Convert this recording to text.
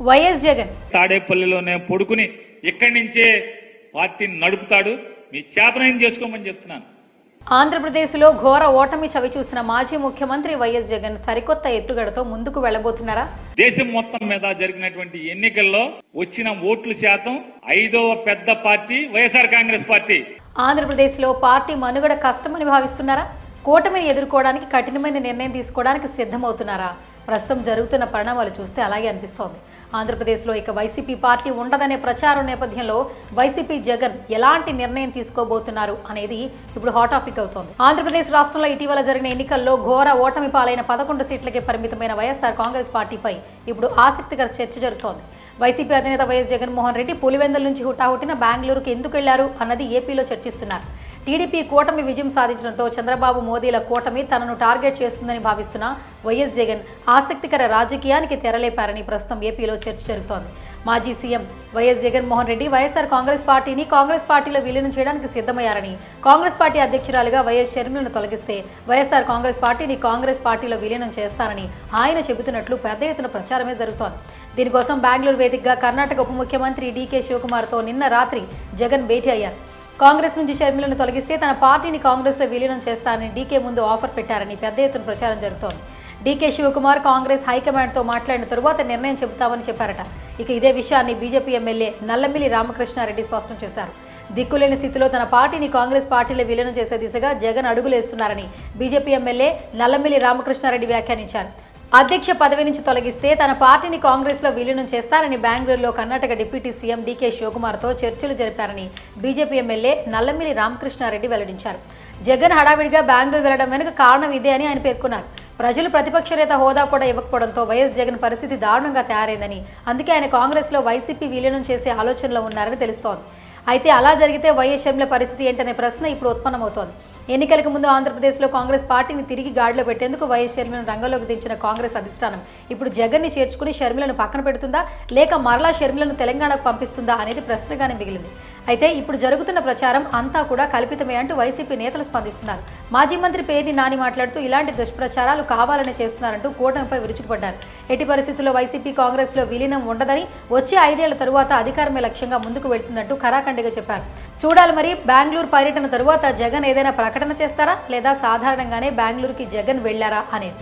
YS Jagan. తాడేపల్లిలోనే పడుకుని ఇక్కడి నుంచే పార్టీని నడుపుతాడు. మీ చేతనయం చేసుకోమని చెప్తున్నాను. ఆంధ్రప్రదేశ్లో ఘోర ఓటమి చవిచూసిన మాజీ ముఖ్యమంత్రి వైఎస్ జగన్ సరికొత్త ఎత్తుగడతో ముందుకు వెళ్ళబోతున్నారా దేశం మొత్తం మీద జరిగినటువంటి ఎన్నికల్లో వచ్చిన ఓట్ల శాతం ఐదవ పెద్ద పార్టీ వైఎస్ఆర్ కాంగ్రెస్ పార్టీ. ఆంధ్రప్రదేశ్లో పార్టీ మనుగడ కష్టమని భావిస్తున్నారా? కూటమిని ఎదుర్కోవడానికి కఠినమైన నిర్ణయం తీసుకోవడానికి సిద్ధమవుతున్నారా? ప్రస్తుతం జరుగుతున్న పరిణామాలు చూస్తే అలాగే అనిపిస్తోంది. ఆంధ్రప్రదేశ్లో ఇక వైసీపీ పార్టీ ఉండదనే ప్రచారం నేపథ్యంలో వైసీపీ జగన్ ఎలాంటి నిర్ణయం తీసుకోబోతున్నారు అనేది ఇప్పుడు హాట్ టాపిక్ అవుతోంది. ఆంధ్రప్రదేశ్ రాష్ట్రంలో ఇటీవల జరిగిన ఎన్నికల్లో ఘోర ఓటమి పాలైన పదకొండు సీట్లకే పరిమితమైన వైఎస్ఆర్ కాంగ్రెస్ పార్టీపై ఇప్పుడు ఆసక్తికర చర్చ జరుగుతోంది. వైసీపీ అధినేత వైఎస్ జగన్మోహన్ రెడ్డి పులివెందల నుంచి హుటాహుటిన బెంగళూరుకు ఎందుకు వెళ్ళారు అన్నది ఏపీలో చర్చిస్తున్నారు. టీడీపీ కూటమి విజయం సాధించడంతో చంద్రబాబు మోదీల కూటమి తనను టార్గెట్ చేస్తుందని భావిస్తున్న వైఎస్ జగన్ ఆసక్తికర రాజకీయానికి తెరలేపారని ప్రస్తుతం ఏపీలో చర్చ జరుగుతోంది. మాజీ CM YS Jaganmohan Reddy YSR Congress పార్టీని కాంగ్రెస్ పార్టీలో విలీనం చేయడానికి సిద్ధమయ్యారని కాంగ్రెస్ పార్టీ అధ్యక్షురాలుగా వైఎస్ షర్మిలను తొలగిస్తే వైఎస్ఆర్ కాంగ్రెస్ పార్టీని కాంగ్రెస్ పార్టీలో విలీనం చేస్తానని ఆయన చెబుతున్నట్లు పెద్ద ఎత్తున ప్రచారమే జరుగుతోంది. దీనికోసం బెంగళూరు వేదికగా కర్ణాటక ఉప ముఖ్యమంత్రి డీకే శివకుమార్తో నిన్న రాత్రి జగన్ భేటీ అయ్యారు. కాంగ్రెస్ నుంచి షర్మిలను తొలగిస్తే తన పార్టీని కాంగ్రెస్లో విలీనం చేస్తానని డీకే ముందు ఆఫర్ పెట్టారని పెద్ద ఎత్తున ప్రచారం జరుగుతోంది. డీకే శివకుమార్ కాంగ్రెస్ హైకమాండ్తో మాట్లాడిన తరువాత నిర్ణయం చెబుతామని చెప్పారట. ఇక ఇదే విషయాన్ని బీజేపీ ఎమ్మెల్యే నల్లమిల్లి రామకృష్ణారెడ్డి స్పష్టం చేశారు. దిక్కులేని స్థితిలో తన పార్టీని కాంగ్రెస్ పార్టీలో విలీనం చేసే దిశగా జగన్ అడుగులేస్తున్నారని బీజేపీ ఎమ్మెల్యే నల్లమిల్లి రామకృష్ణారెడ్డి వ్యాఖ్యానించారు. అధ్యక్ష పదవి నుంచి తొలగిస్తే తన పార్టీని కాంగ్రెస్లో విలీనం చేస్తారని బెంగళూరులో Karnataka deputy CM D K శివకుమార్తో చర్చలు జరిపారని బీజేపీ ఎమ్మెల్యే నల్లమిల్లి రామకృష్ణారెడ్డి వెల్లడించారు. జగన్ హడావిడిగా బెంగళూరు వెళ్ళడం వెనుక కారణం ఇదే అని ఆయన పేర్కొన్నారు. ప్రజలు ప్రతిపక్ష నేత హోదా కూడా ఇవ్వకపోవడంతో వైఎస్ జగన్ పరిస్థితి దారుణంగా తయారైందని అందుకే ఆయన కాంగ్రెస్లో వైసీపీ విలీనం చేసే ఆలోచనలో ఉన్నారని తెలుస్తోంది. అయితే అలా జరిగితే వైఎస్ షర్మిల పరిస్థితి ఏంటనే ప్రశ్న ఇప్పుడు ఉత్పన్నమవుతోంది. ఎన్నికలకు ముందు ఆంధ్రప్రదేశ్లో కాంగ్రెస్ పార్టీని తిరిగి గాడిలో పెట్టేందుకు వైఎస్ షర్మిలను రంగంలోకి దించిన కాంగ్రెస్ అధిష్టానం ఇప్పుడు జగన్ని చేర్చుకుని షర్మిలను పక్కన పెడుతుందా? లేక మరలా షర్మిలను తెలంగాణకు పంపిస్తుందా అనేది ప్రశ్నగానే మిగిలింది. అయితే ఇప్పుడు జరుగుతున్న ప్రచారం అంతా కూడా కల్పితమే అంటూ వైసీపీ నేతలు స్పందిస్తున్నారు. మాజీ మంత్రి పేర్ని నాని మాట్లాడుతూ ఇలాంటి దుష్ప్రచారాలు కావాలని చేస్తున్నారంటూ కూటమిపై విరుచుకుపడ్డారు. ఎట్టి పరిస్థితుల్లో వైసీపీ కాంగ్రెస్లో విలీనం ఉండదని వచ్చే ఐదేళ్ళ తరువాత అధికారమే లక్ష్యంగా ముందుకు వెళ్తుందంటూ ఖరాఖండిగా చెప్పారు. చూడాలి మరి బెంగళూరు పర్యటన తరువాత జగన్ ఏదైనా ప్రకటన చేస్తారా? లేదా సాధారణంగానే బెంగళూరుకి జగన్ వెళ్ళారా అనేది